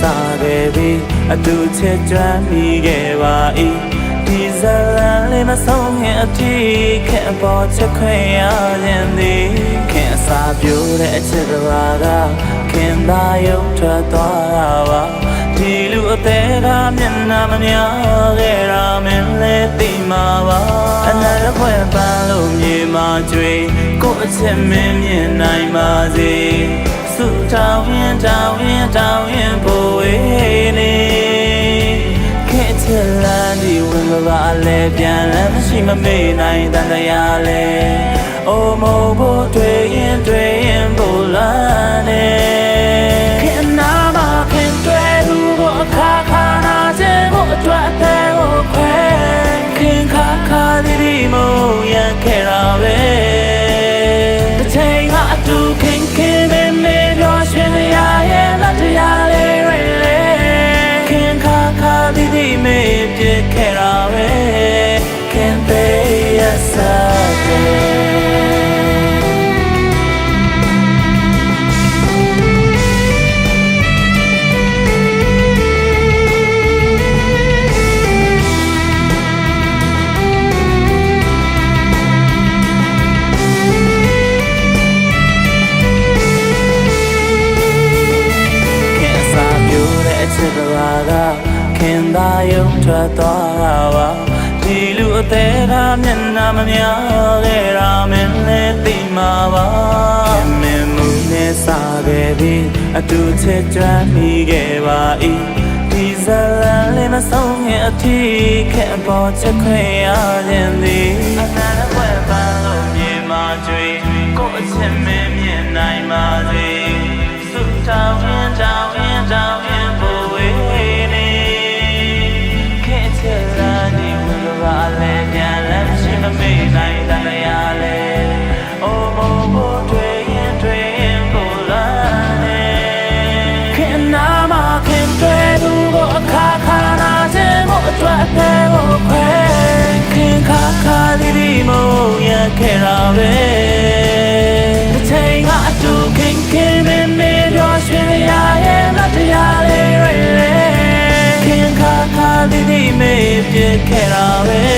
စားခဲ့ပြီးအတူချစ်ကြွမ်းမိခဲ့ပါ၏ဒီဇလန်လေးမဆုံးခင်အထိခင်ပေါ်ချက်ခွင့်ရခြင်းသည်ခင်အစာပြိုတဲ့အချစ်တစ်ပါးကခင်သာယုံထွက်သွားတာပါဒီလူအသေးကမျက်နှာမများခဲ့တာမင်းလည်းသိမှာပါအနာရခွဲပန်းလို့မြေမှာကျွေးကိုယ့်အချစ်မင်းမြင်နိုင်ပါစေဆု တောင်းရင်တောင်းရင်တောင်းရင်ပိုဝေးနေခဲ့ချစ်လန်းဒီဝင်မပါလဲပြန်လမ်းမရှိမမေ့နိုင်တန်တရားလဲအို မေပြစ်ခဲ့တာပဲ ထွက်သွားတာပါဒီလူအသေးကမျက်နှာမများခဲ့တာမင်းလည်းသိမှာပါခင်မင်းမှုနဲ့စားခဲ့ပြီးအတူချစ်ကြွမ်းမိခဲ့ပါ၏ဒီဇလန်လေးမဆုံးခင်အထိခင်ပေါ်ချက်ခွင့်ရခြင်းသည်အနာရွယ်ပန်းလို့မြေမှာကျွေးကိုယ့်အချစ်မင်းမြင်နိုင် ပဲတစ်ချိန်ကအတူခင်ခင်မင်းမေပြောရှင်ရရဲ့လက်တရားလေးတွေလေခင်ခါခါဒီဒီမေပြစ်ခဲ့တာပဲ